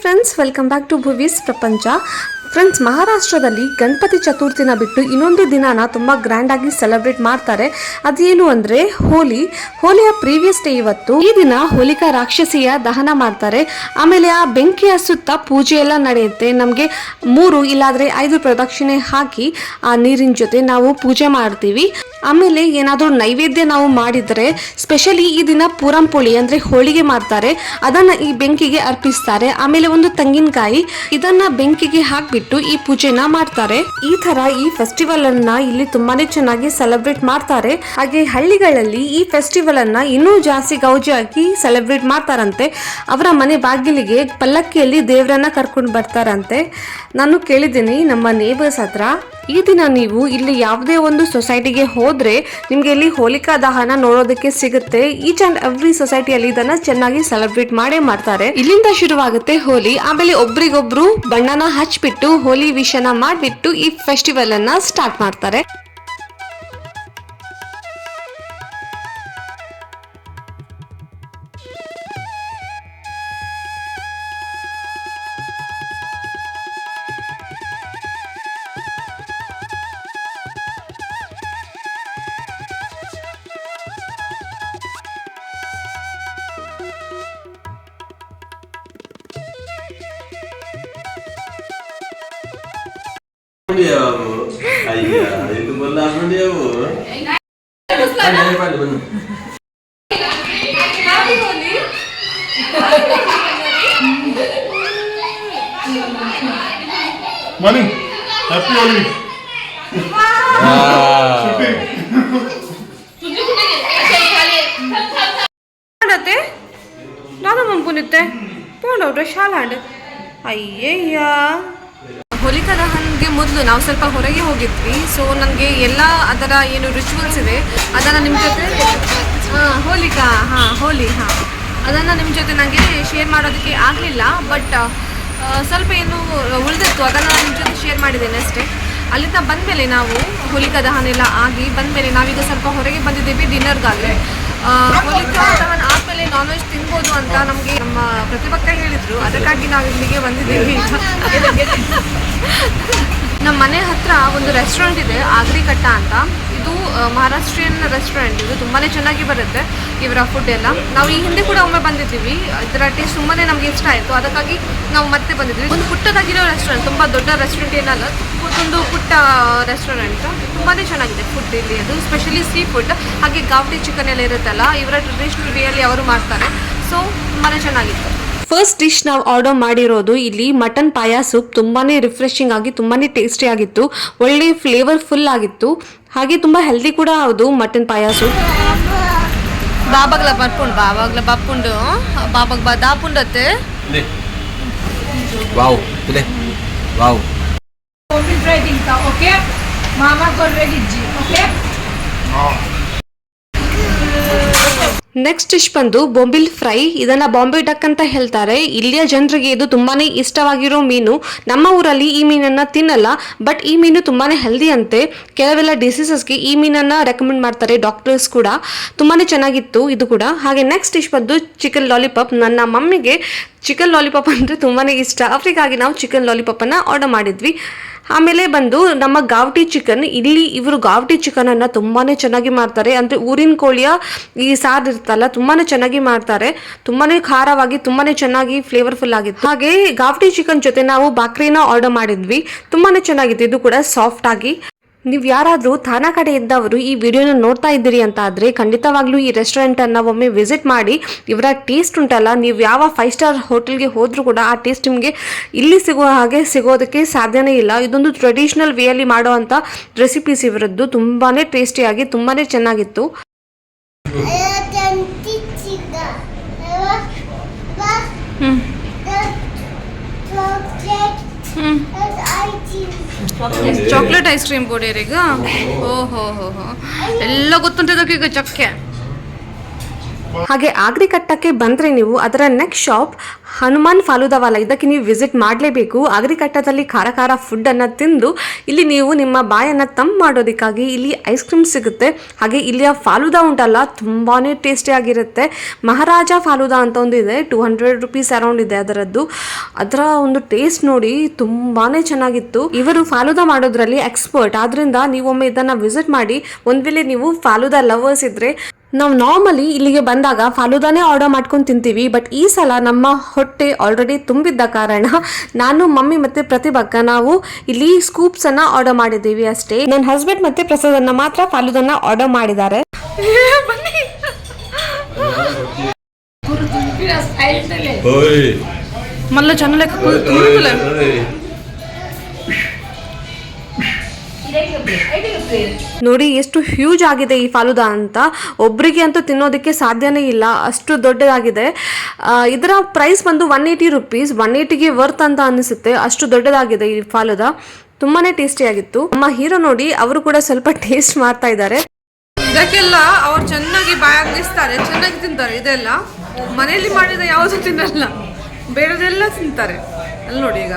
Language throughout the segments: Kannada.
Friends welcome back to Bhuvi's Prapancha friends ಮಹಾರಾಷ್ಟ್ರದಲ್ಲಿ ಗಣಪತಿ ಚತುರ್ಥಿನ ಬಿಟ್ಟು ಇನ್ನೊಂದು ದಿನಾನ ತುಂಬ ಗ್ರ್ಯಾಂಡಾಗಿ ಸೆಲೆಬ್ರೇಟ್ ಮಾಡ್ತಾರೆ ಅದೇನು ಅಂದರೆ ಹೋಲಿ ಹೋಲಿಯ ಪ್ರೀವಿಯಸ್ ಡೇ ಇವತ್ತು ಈ ದಿನ ಹೋಲಿಕಾ ರಾಕ್ಷಸಿಯ ದಹನ ಮಾಡ್ತಾರೆ ಆಮೇಲೆ ಆ ಬೆಂಕಿಯ ಸುತ್ತ ಪೂಜೆ ಎಲ್ಲ ನಡೆಯುತ್ತೆ ನಮಗೆ ಮೂರು ಇಲ್ಲಾದರೆ ಐದು ಪ್ರದಕ್ಷಿಣೆ ಹಾಕಿ ಆ ನೀರಿನ ಜೊತೆ ನಾವು ಪೂಜೆ ಮಾಡ್ತೀವಿ ಆಮೇಲೆ ಏನಾದರೂ ನೈವೇದ್ಯ ನಾವು ಮಾಡಿದರೆ ಸ್ಪೆಷಲಿ ಈ ದಿನ ಪೂರಂಪೋಳಿ ಅಂದರೆ ಹೋಳಿಗೆ ಮಾಡ್ತಾರೆ, ಅದನ್ನು ಈ ಬೆಂಕಿಗೆ ಅರ್ಪಿಸ್ತಾರೆ. ಆಮೇಲೆ ಒಂದು ತೆಂಗಿನಕಾಯಿ, ಇದನ್ನ ಬೆಂಕಿಗೆ ಹಾಕಿಬಿಟ್ಟು ಈ ಪೂಜೆನ ಮಾಡ್ತಾರೆ. ಈ ಥರ ಈ ಫೆಸ್ಟಿವಲ್ ಅನ್ನ ಇಲ್ಲಿ ತುಂಬಾನೇ ಚೆನ್ನಾಗಿ ಸೆಲೆಬ್ರೇಟ್ ಮಾಡ್ತಾರೆ. ಹಾಗೆ ಹಳ್ಳಿಗಳಲ್ಲಿ ಈ ಫೆಸ್ಟಿವಲ್ ಅನ್ನ ಇನ್ನೂ ಜಾಸ್ತಿ ಗೌಜಿಯಾಗಿ ಸೆಲೆಬ್ರೇಟ್ ಮಾಡ್ತಾರಂತೆ. ಅವರ ಮನೆ ಬಾಗಿಲಿಗೆ ಪಲ್ಲಕ್ಕಿಯಲ್ಲಿ ದೇವರನ್ನ ಕರ್ಕೊಂಡು ಬರ್ತಾರಂತೆ. ನಾನು ಕೇಳಿದ್ದೀನಿ ನಮ್ಮ ನೇಬರ್ಸ್ ಹತ್ರ ಈ ದಿನ ನೀವು ಇಲ್ಲಿ ಯಾವುದೇ ಒಂದು ಸೊಸೈಟಿಗೆ ಹೋದರೆ ನಿಮಗೆ ಇಲ್ಲಿ ಹೋಲಿಕಾ ದಹನ ನೋಡೋದಕ್ಕೆ ಸಿಗುತ್ತೆ. ಈಚ್ ಅಂಡ್ ಎವ್ರಿ ಸೊಸೈಟಿಯಲ್ಲಿ ಇದನ್ನ ಚೆನ್ನಾಗಿ ಸೆಲೆಬ್ರೇಟ್ ಮಾಡೇ ಮಾಡ್ತಾರೆ. ಇಲ್ಲಿಂದ ಶುರುವಾಗುತ್ತೆ ಹೋಲಿ. ಆಮೇಲೆ ಒಬ್ರಿಗೊಬ್ರು ಬಣ್ಣನ ಹಚ್ಚಿಬಿಟ್ಟು ಹೋಲಿ ವಿಷನ ಮಾಡಿಬಿಟ್ಟು ಈ ಫೆಸ್ಟಿವಲ್ ಅನ್ನ ಸ್ಟಾರ್ಟ್ ಮಾಡ್ತಾರೆ. Diamu. Ayah, itu belah pun dia bu. Pandai pandai benar. Money. Happy Holi. ಮಾಡತ್ತೆ ನಾನು ಮಂಪುನಿತ್ತೆ ಪೋಂಡವ್ರೆ ಶಾಲಾಂಡ್ ಅಯ್ಯಯ್ಯ ಹೋಲಿಕಾ ದಹನ್ಗೆ ಮೊದಲು ನಾವು ಸ್ವಲ್ಪ ಹೊರಗೆ ಹೋಗಿದ್ವಿ. ಸೊ ನನಗೆ ಎಲ್ಲ ಅದರ ಏನು ರಿಚುವಲ್ಸ್ ಇದೆ, ಅದನ್ನು ನಿಮ್ಮ ಜೊತೆ ಹಾಂ ಹೋಲಿಕಾ, ಹಾಂ, ಹೋಲಿ, ಹಾಂ. ಅದನ್ನು ನಿಮ್ಮ ಜೊತೆ ನನಗೆ ಶೇರ್ ಮಾಡೋದಕ್ಕೆ ಆಗಲಿಲ್ಲ ಬಟ್ ಸ್ವಲ್ಪ ಏನು ಉಳಿದಿತ್ತು, ಅದನ್ನು ನಿಮ್ಮ ಜೊತೆ ಶೇರ್ ಮಾಡಿದ್ದೇನೆ ಅಷ್ಟೇ. ಅಲ್ಲಿಂದ ಬಂದಮೇಲೆ ನಾವು ಹೋಲಿಕಾ ದಹನ ಎಲ್ಲ ಆಗಿ ಬಂದಮೇಲೆ ನಾವೀಗ ಸ್ವಲ್ಪ ಹೊರಗೆ ಬಂದಿದ್ದೀವಿ ಡಿನ್ನರ್ಗಾಗಲೇ ಹೋಲಿಕಾ ದಹನ್ ಆದಮೇಲೆ ನಾನ್ ವೆಜ್ ಅಂತ ನಮಗೆ ನಮ್ಮ ಪ್ರತಿಪಕ್ಕ ಹೇಳಿದ್ರು. ಅದಕ್ಕಾಗಿ ನಾವು ಇಲ್ಲಿಗೆ ಬಂದಿದ್ದೀವಿ ನಮ್ಮ ಮನೆ ಹತ್ರ ಒಂದು ರೆಸ್ಟೋರೆಂಟ್ ಇದೆ ಆಗ್ರಿಕಟ್ಟ ಅಂತ. ಇದು ಮಹಾರಾಷ್ಟ್ರೀಯನ್ ರೆಸ್ಟೋರೆಂಟ್ ಇದು ತುಂಬಾ ಚೆನ್ನಾಗಿ ಬರುತ್ತೆ, ಇವರ ಫುಡ್ ಎಲ್ಲ. ನಾವು ಈ ಹಿಂದೆ ಕೂಡ ಒಮ್ಮೆ ಬಂದಿದ್ದೀವಿ. ಇದರ ಟೇಸ್ಟ್ ತುಂಬಾ ನಮಗೆ ಇಷ್ಟ ಆಯಿತು. ಅದಕ್ಕಾಗಿ ನಾವು ಮತ್ತೆ ಬಂದಿದ್ವಿ ಒಂದು ಪುಟ್ಟದಾಗಿರೋ ರೆಸ್ಟೋರೆಂಟ್ ತುಂಬ ದೊಡ್ಡ ರೆಸ್ಟೋರೆಂಟ್ ಏನಲ್ಲ ಒಂದು ಪುಟ್ಟ ರೆಸ್ಟೋರೆಂಟ್ ತುಂಬಾ ಚೆನ್ನಾಗಿದೆ ಫುಡ್ ಇಲ್ಲಿ. ಅದು ಸ್ಪೆಷಲಿ ಸೀ ಫುಡ್ ಹಾಗೆ ಗಾವಟಿ ಚಿಕನ್ ಎಲ್ಲ ಇರುತ್ತಲ್ಲ, ಇವರ ಟ್ರೆಡಿಷನಲ್ ವೇಯಲ್ಲಿ ಅವರು ಮಾಡ್ತಾರೆ. ಸೊ ತುಂಬಾ ಚೆನ್ನಾಗಿತ್ತು. ಫಸ್ಟ್ ಡಿಶ್ ನಾವು ಆರ್ಡರ್ ಮಾಡಿರೋದು ಇಲ್ಲಿ ಮಟನ್ ಪಾಯ ಸೂಪ್ ತುಂಬಾನೇ ರಿಫ್ರೆಶಿಂಗ್ ಆಗಿ ತುಂಬಾನೇ ಟೇಸ್ಟಿ ಆಗಿತ್ತು. ಒಳ್ಳೆ ಫ್ಲೇವರ್ ಫುಲ್ ಆಗಿತ್ತು. ಹಾಗೆ ತುಂಬಾ ಹೆಲ್ದಿ ಕೂಡ ಹೌದು ಮಟನ್ ಪಾಯ ಸೂಪ್ ಬಾಬಾಗ್ಲ ಬರ್ಪುಂಡು ಬಾಬಾಗ್ಲ ಬಪ್ಪುಂಡು ಬಾಬಾಗ್ ಬಾ ದಾಪುಂಡತ್ತೆ ಇದೆ. ಓಕೆ ಮಾಮಾ ಕೊಡ್ರೆ ಓಕೆ ನೆಕ್ಸ್ಟ್ ಡಿಶ್ ಬಂದು ಬೊಂಬಿಲ್ ಫ್ರೈ ಇದನ್ನ ಬಾಂಬೆ ಡಕ್ ಅಂತ ಹೇಳ್ತಾರೆ. ಇಲ್ಲಿಯ ಜನರಿಗೆ ಇದು ತುಂಬಾನೇ ಇಷ್ಟವಾಗಿರೋ ಮೀನು. ನಮ್ಮ ಊರಲ್ಲಿ ಈ ಮೀನನ್ನ ತಿನ್ನಲ್ಲ ಬಟ್ ಈ ಮೀನು ತುಂಬಾನೇ ಹೆಲ್ದಿ ಅಂತೆ. ಕೆಲವೆಲ್ಲ ಡಿಸೀಸಸ್ಗೆ ಈ ಮೀನನ್ನ ರೆಕಮೆಂಡ್ ಮಾಡ್ತಾರೆ ಡಾಕ್ಟರ್ಸ್ ಕೂಡ. ತುಂಬಾನೇ ಚೆನ್ನಾಗಿತ್ತು ಇದು ಕೂಡ. ಹಾಗೆ ನೆಕ್ಸ್ಟ್ ಡಿಶ್ ಬಂದು ಚಿಕನ್ ಲಾಲಿಪಾಪ್ ನನ್ನ ಮಮ್ಮಿಗೆ ಚಿಕನ್ ಲಾಲಿಪಾಪ್ ಅಂದರೆ ತುಂಬಾನೇ ಇಷ್ಟ. ಅವರಿಗಾಗಿ ನಾವು ಚಿಕನ್ ಲಾಲಿಪಾಪನ್ನು ಆರ್ಡರ್ ಮಾಡಿದ್ವಿ. ಆಮೇಲೆ ಬಂದು ನಮ್ಮ ಗಾವಟಿ ಚಿಕನ್, ಇಲ್ಲಿ ಇವರು ಗಾವಟಿ ಚಿಕನ್ ಅನ್ನ ತುಂಬಾನೇ ಚೆನ್ನಾಗಿ ಮಾಡ್ತಾರೆ. ಅಂದ್ರೆ ಊರಿನ ಕೋಳಿಯ ಈ ಸಾರು ಇರ್ತಲ್ಲ ತುಂಬಾನೇ ಚೆನ್ನಾಗಿ ಮಾಡ್ತಾರೆ. ತುಂಬಾನೇ ಖಾರವಾಗಿ, ತುಂಬಾನೇ ಚೆನ್ನಾಗಿ ಫ್ಲೇವರ್ಫುಲ್ ಆಗಿತ್ತು. ಹಾಗೆ ಗಾವಟಿ ಚಿಕನ್ ಜೊತೆ ನಾವು ಬಾಕ್ರಿನ ಆರ್ಡರ್ ಮಾಡಿದ್ವಿ. ತುಂಬಾನೇ ಚೆನ್ನಾಗಿತ್ತು. ಇದು ಕೂಡ ಸಾಫ್ಟ್ ಆಗಿ. ನೀವು ಯಾರಾದರೂ ಥಾನಾ ಕಡೆ ಇದ್ದವರು ಈ ವಿಡಿಯೋನ ನೋಡ್ತಾ ಇದ್ದೀರಿ ಅಂತ ಆದರೆ ಖಂಡಿತವಾಗ್ಲೂ ಈ ರೆಸ್ಟೋರೆಂಟನ್ನು ಒಮ್ಮೆ ವಿಸಿಟ್ ಮಾಡಿ, ಇವರ ಟೇಸ್ಟ್ ಉಂಟಲ್ಲ, ನೀವು ಯಾವ ಫೈವ್ ಸ್ಟಾರ್ ಹೋಟೆಲ್ಗೆ ಹೋದರೂ ಕೂಡ ಆ ಟೇಸ್ಟ್ ನಿಮಗೆ ಇಲ್ಲಿ ಸಿಗುವ ಹಾಗೆ ಸಿಗೋದಕ್ಕೆ ಸಾಧ್ಯನೇ ಇಲ್ಲ. ಇದೊಂದು ಟ್ರೆಡಿಷ್ನಲ್ ವೇಯಲ್ಲಿ ಮಾಡುವಂಥ ರೆಸಿಪೀಸ್ ಇವರದ್ದು. ತುಂಬಾ ಟೇಸ್ಟಿಯಾಗಿ ತುಂಬಾ ಚೆನ್ನಾಗಿತ್ತು. ಚಾಕ್ಲೇಟ್ ಐಸ್ ಕ್ರೀಮ್ ಬೋಡಿಯರೀಗ ಓಹೋ ಹೋ ಹೋ ಎಲ್ಲ ಗೊತ್ತುಂಟು ಇದಕ್ಕೆ ಈಗ ಚಕ್ಕೆ. ಹಾಗೆ ಆಗ್ರಿ ಕಟ್ಟಕ್ಕೆ ಬಂದ್ರೆ ನೀವು ಅದರ ನೆಕ್ಸ್ಟ್ ಶಾಪ್ ಹನುಮಾನ್ ಫಾಲುದಾವಾಲ. ಇದಕ್ಕೆ ನೀವು ವಿಸಿಟ್ ಮಾಡಲೇಬೇಕು. ಆಗ್ರಿ ಕಟ್ಟದಲ್ಲಿ ಖಾರ ಖಾರ ಫುಡ್ ಅನ್ನ ತಿಂದು, ಇಲ್ಲಿ ನೀವು ನಿಮ್ಮ ಬಾಯನ್ನ ತಂಪ್ ಮಾಡೋದಕ್ಕಾಗಿ ಇಲ್ಲಿ ಐಸ್ ಕ್ರೀಮ್ ಸಿಗುತ್ತೆ. ಹಾಗೆ ಇಲ್ಲಿಯ ಫಾಲುದಾ ಉಂಟಲ್ಲ, ತುಂಬಾನೇ ಟೇಸ್ಟಿ ಆಗಿರುತ್ತೆ. ಮಹಾರಾಜ ಫಾಲುದಾ ಅಂತ ಒಂದು ಇದೆ ಟೂ ಹಂಡ್ರೆಡ್ ರುಪೀಸ್ ಅರೌಂಡ್ ಇದೆ ಅದರದ್ದು. ಅದರ ಒಂದು ಟೇಸ್ಟ್ ನೋಡಿ ತುಂಬಾನೇ ಚೆನ್ನಾಗಿತ್ತು. ಇವರು ಫಾಲುದಾ ಮಾಡೋದ್ರಲ್ಲಿ ಎಕ್ಸ್ಪರ್ಟ್ ಆದ್ರಿಂದ ನೀವೊಮ್ಮೆ ಇದನ್ನ ವಿಸಿಟ್ ಮಾಡಿ ಒಂದ್ ವೇಳೆ ನೀವು ಫಾಲುದಾ ಲವರ್ಸ್ ಇದ್ರೆ ನಾವು ನಾರ್ಮಲಿ ಇಲ್ಲಿಗೆ ಬಂದಾಗ ಫಾಲುದಾನೇ ಆರ್ಡರ್ ಮಾಡ್ಕೊಂಡು ತಿಂತೀವಿ ಬಟ್ ಈ ಸಲ ನಮ್ಮ ಹೊಟ್ಟೆ ಆಲ್ರೆಡಿ ತುಂಬಿದ್ದ ಕಾರಣ ನಾನು ಮಮ್ಮಿ ಮತ್ತೆ ಪ್ರತಿಭಕ್ಕ ನಾವು ಇಲ್ಲಿ ಸ್ಕೂಪ್ಸ್ ಅನ್ನ ಆರ್ಡರ್ ಮಾಡಿದ್ದೀವಿ ಅಷ್ಟೇ. ನನ್ನ ಹಸ್ಬೆಂಡ್ ಮತ್ತೆ ಪ್ರಸಾದನ್ನ ಮಾತ್ರ ಫಾಲುದನ್ನ ಆರ್ಡರ್ ಮಾಡಿದ್ದಾರೆ. ಮಲ್ಲ ನೋಡಿ, ಎಷ್ಟು ಹ್ಯೂಜ್ ಆಗಿದೆ ಈ ಫಾಲುದಾ ಅಂತ. ಒಬ್ಬರಿಗೆ ಅಂತೂ ತಿನ್ನೋದಕ್ಕೆ ಸಾಧ್ಯನೇ ಇಲ್ಲ. ಅಷ್ಟು ದೊಡ್ಡದಾಗಿದೆ. ಇದರ ಪ್ರೈಸ್ ಬಂದು ಒನ್ ಏಯ್ಟಿ ರುಪೀಸ್ ಒನ್ ಏಯ್ಟಿಗೆ ವರ್ತ್ ಅಂತ ಅನಿಸುತ್ತೆ. ಅಷ್ಟು ದೊಡ್ಡದಾಗಿದೆ ಈ ಫಾಲೂದಾ. ತುಂಬಾನೇ ಟೇಸ್ಟಿ ಆಗಿತ್ತು. ನಮ್ಮ ಹೀರೋ ನೋಡಿ, ಅವರು ಕೂಡ ಸ್ವಲ್ಪ ಟೇಸ್ಟ್ ಮಾಡ್ತಾ ಇದ್ದಾರೆ. ಇದಕ್ಕೆಲ್ಲ ಅವ್ರು ಚೆನ್ನಾಗಿ ಬಾಯಿಸ್ತಾರೆ ಚೆನ್ನಾಗಿ ತಿಂತಾರೆ. ಇದೆಲ್ಲ ಮನೆಯಲ್ಲಿ ಮಾಡಿದ ಯಾವುದು ತಿನ್ನಲ್ಲ. ಬೇರೆದೆಲ್ಲ ತಿಂತಾರೆ. ಅಲ್ಲಿ ನೋಡಿ ಈಗ.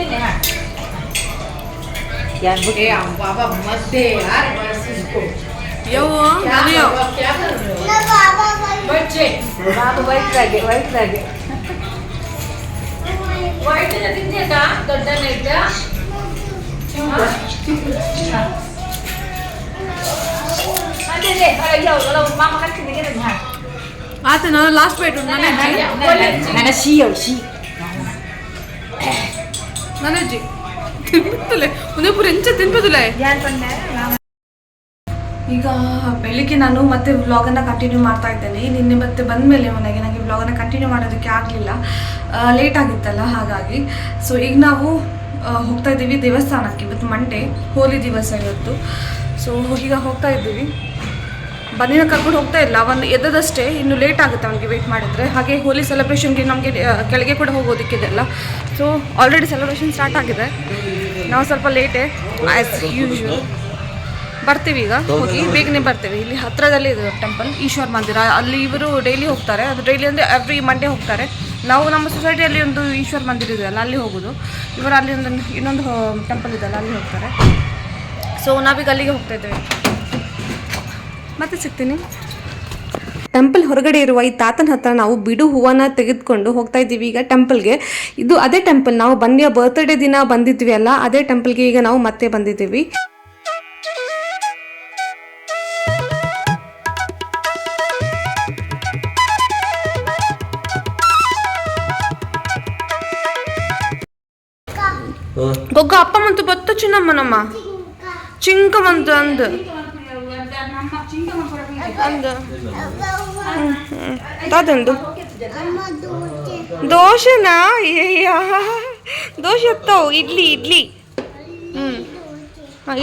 ને હા यार वो ए हम बाबा मत दे यार बस इसको यो नालियो क्या कर रहे हो बाबा बच्चे बाबा वाइट लगे वाइट लगे वाइट ने दिखते का गड्ढा ने क्या ಅದೇ ಅದೇ ಅಯ್ಯೋ ಅಲ್ಲ ಮಾಮ ಕಟ್ಟಿದ್ದೆ ಆತ ನಾನು ಲಾಸ್ಟ್ ಬೈಟ್ ನಾನು ಶಿ ಅವ್ ಶಿ ಅಜ್ಜಿ ತಿನ್ಬಿತ್ತಲೆ ಒಂದೇ ಪೂರ ಎಂಚ ತಿನ್ಬೋದಿಲ್ಲ ಯಾರು ಈಗ ಬೆಳಿಗ್ಗೆ ನಾನು ಮತ್ತೆ ವ್ಲಾಗನ್ನು ಕಂಟಿನ್ಯೂ ಮಾಡ್ತಾ ಇದ್ದೇನೆ. ನಿನ್ನೆ ಮತ್ತೆ ಬಂದ ಮೇಲೆ ಮನೆಗೆ ನನಗೆ ವ್ಲಾಗನ್ನು ಕಂಟಿನ್ಯೂ ಮಾಡೋದಕ್ಕೆ ಆಗಲಿಲ್ಲ. ಲೇಟ್ ಆಗಿತ್ತಲ್ಲ ಹಾಗಾಗಿ. ಸೊ ಈಗ ನಾವು ಹೋಗ್ತಾ ಇದ್ದೀವಿ ದೇವಸ್ಥಾನಕ್ಕೆ ಇವತ್ತು ಮಂಡೇ ಹೋಲಿ ದಿವಸ ಇವತ್ತು. ಸೊ ಈಗ ಹೋಗ್ತಾ ಇದ್ದೀವಿ. ಬನ್ನಿನ ಕರ್ಕೊಂಡು ಹೋಗ್ತಾ ಇಲ್ಲ. ಅವನು ಎದ್ದದಷ್ಟೇ ಇನ್ನು ಲೇಟ್ ಆಗುತ್ತೆ ಅವನಿಗೆ ವೆಯ್ಟ್ ಮಾಡಿದ್ರೆ. ಹಾಗೆ ಹೋಲಿ ಸೆಲೆಬ್ರೇಷನ್ಗೆ ನಮಗೆ ಕೆಳಗೆ ಕೂಡ ಹೋಗೋದಕ್ಕಿದೆಲ್ಲ ಸೊ ಆಲ್ರೆಡಿ ಸೆಲೆಬ್ರೇಷನ್ ಸ್ಟಾರ್ಟ್ ಆಗಿದೆ. ನಾವು ಸ್ವಲ್ಪ ಲೇಟೇ ಆ್ಯಸ್ ಯೂಶ್ವಲ್ ಬರ್ತೀವಿ ಈಗ, ಹೋಗಿ. ಬೇಗನೆ ಬರ್ತೀವಿ. ಇಲ್ಲಿ ಹತ್ತಿರದಲ್ಲಿ ಇದೆ ಟೆಂಪಲ್ ಈಶ್ವರ್ ಮಂದಿರ. ಅಲ್ಲಿ ಇವರು ಡೈಲಿ ಹೋಗ್ತಾರೆ. ಅದು ಡೈಲಿ ಅಂದರೆ ಎವ್ರಿ ಮಂಡೇ ಹೋಗ್ತಾರೆ. ನಾವು ನಮ್ಮ ಸೊಸೈಟಿಯಲ್ಲಿ ಒಂದು ಈಶ್ವರ್ ಮಂದಿರ ಇದೆಯಲ್ಲ ಅಲ್ಲಿ ಹೋಗೋದು. ಇವರು ಅಲ್ಲಿ ಒಂದು ಇನ್ನೊಂದು ಟೆಂಪಲ್ ಇದೆಯಲ್ಲ ಅಲ್ಲಿ ಹೋಗ್ತಾರೆ. ಸೊ ನಾವೀಗ ಅಲ್ಲಿಗೆ ಹೋಗ್ತಾ ಇದ್ದೇವೆ. ಮತ್ತೆ ಸಿಗ್ತೀನಿ. ಟೆಂಪಲ್ ಹೊರಗಡೆ ಇರುವ ಈ ತಾತನ ಹತ್ರ ನಾವು ಬಿಡು ಹೂವನ್ನ ತೆಗೆದುಕೊಂಡು ಹೋಗ್ತಾ ಇದ್ದೀವಿ ಈಗ ಟೆಂಪಲ್ಗೆ ಇದು ಅದೇ ಟೆಂಪಲ್ ನಾವು ಬಂದಿಯ ಬರ್ತ್ಡೇ ದಿನ ಬಂದಿದ್ವಿ ಅಲ್ಲ ಅದೇ ಟೆಂಪಲ್ಗೆ ಈಗ ನಾವು ಮತ್ತೆ ಬಂದಿದ್ದೀವಿ. ಗೊಗ್ಗ ಅಪ್ಪ ಮಂತು ಬತ್ತ ಚಿನ್ನಮ್ಮನಮ್ಮ. ಚಿಂಕ ಮಂತು ಅಂದ್. తాతండు దోశనా దోశ ఎత్తావు ఇడ్లీ ఇడ్లీ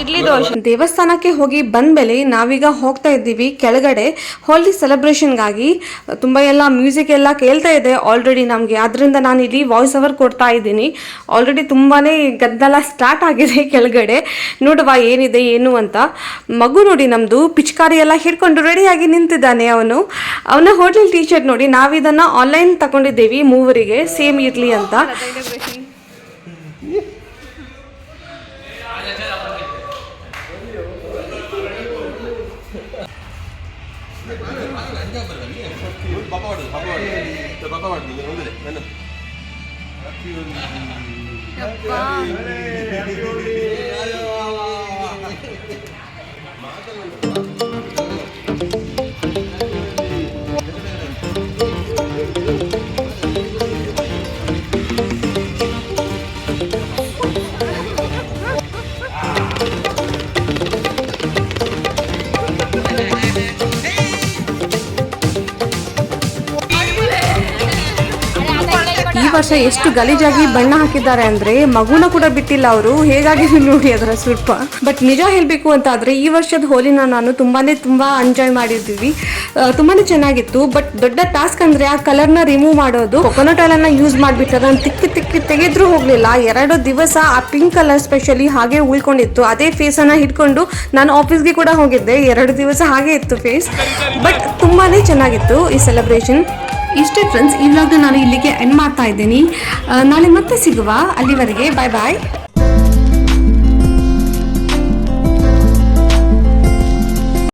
ಇಡ್ಲಿ ದೋಸೆ. ದೇವಸ್ಥಾನಕ್ಕೆ ಹೋಗಿ ಬಂದ ಮೇಲೆ ನಾವೀಗ ಹೋಗ್ತಾ ಇದ್ದೀವಿ. ಕೆಳಗಡೆ ಹೋಲಿ ಸೆಲೆಬ್ರೇಷನ್ಗಾಗಿ ತುಂಬ ಎಲ್ಲ ಮ್ಯೂಸಿಕ್ ಎಲ್ಲ ಕೇಳ್ತಾ ಇದೆ ಆಲ್ರೆಡಿ ನಮಗೆ. ಅದರಿಂದ ನಾನು ಇಲ್ಲಿ ವಾಯ್ಸ್ ಓವರ್ ಕೊಡ್ತಾ ಇದ್ದೀನಿ. ಆಲ್ರೆಡಿ ತುಂಬಾ ಗದ್ದಲ ಸ್ಟಾರ್ಟ್ ಆಗಿದೆ ಕೆಳಗಡೆ. ನೋಡುವ ಏನಿದೆ ಏನು ಅಂತ. ಮಗು ನೋಡಿ ನಮ್ಮದು ಪಿಚ್ಕಾರಿ ಎಲ್ಲ ಹಿಡ್ಕೊಂಡು ರೆಡಿಯಾಗಿ ನಿಂತಿದ್ದಾನೆ ಅವನು. ಅವನ ಹೋಟೆಲ್ ಟೀ ಶರ್ಟ್ ನೋಡಿ ನಾವಿದನ್ನು ಆನ್ಲೈನ್ ತಗೊಂಡಿದ್ದೀವಿ ಮೂವರಿಗೆ ಸೇಮ್ ಇರಲಿ ಅಂತ. ಪಾಪ ಬಪ್ಪಾ ಪಾಪ ಮಾಡುದು ಪಾಪ ಮಾಡುದು ಒಂದೇ ನನ್ನ ವರ್ಷ ಎಷ್ಟು ಗಲೀಜಾಗಿ ಬಣ್ಣ ಹಾಕಿದ್ದಾರೆ ಅಂದ್ರೆ ಮಗುನ ಕೂಡ ಬಿಟ್ಟಿಲ್ಲ ಅವರು. ಹೇಗಾಗಿ ನೋಡಿ ಅದರ ಸ್ವಲ್ಪ. ಬಟ್ ನಿಜ ಹೇಳ್ಬೇಕು ಅಂತ ಆದ್ರೆ ಈ ವರ್ಷದ ಹೋಲಿನ ನಾನು ತುಂಬಾನೇ ತುಂಬಾ ಎಂಜಾಯ್ ಮಾಡಿದ್ವಿ ತುಂಬಾನೇ ಚೆನ್ನಾಗಿತ್ತು. ಬಟ್ ದೊಡ್ಡ ಟಾಸ್ಕ್ ಅಂದ್ರೆ ಆ ಕಲರ್ನ ರಿಮೂವ್ ಮಾಡೋದು. ಕೊಕೊನಟ್ ಆಯಿಲ್ ಯೂಸ್ ಮಾಡ್ಬಿಟ್ಟು ಅದನ್ನ ತಿಕ್ಕಿ ತಿಕ್ಕಿ ತೆಗೆದ್ರು ಹೋಗ್ಲಿಲ್ಲ. ಎರಡು ದಿವಸ ಆ ಪಿಂಕ್ ಕಲರ್ ಸ್ಪೆಷಲಿ ಹಾಗೆ ಉಳ್ಕೊಂಡಿತ್ತು. ಅದೇ ಫೇಸ್ ಅನ್ನ ಹಿಡ್ಕೊಂಡು ನಾನು ಆಫೀಸ್ಗೆ ಕೂಡ ಹೋಗಿದ್ದೆ. ಎರಡು ದಿವಸ ಹಾಗೆ ಇತ್ತು ಫೇಸ್ ಬಟ್ ತುಂಬಾನೇ ಚೆನ್ನಾಗಿತ್ತು ಈ ಸೆಲೆಬ್ರೇಷನ್ ಇಷ್ಟೇ ಫ್ರೆಂಡ್ಸ್ ಈ ವ್ಲಾಗ್ನ ನಾನು ಇಲ್ಲಿಗೆ ಎಂಡ್ ಮಾಡ್ತಾ ಇದ್ದೀನಿ. ನಾಳೆ ಮತ್ತೆ ಸಿಗುವ. ಅಲ್ಲಿವರೆಗೆ ಬಾಯ್ ಬಾಯ್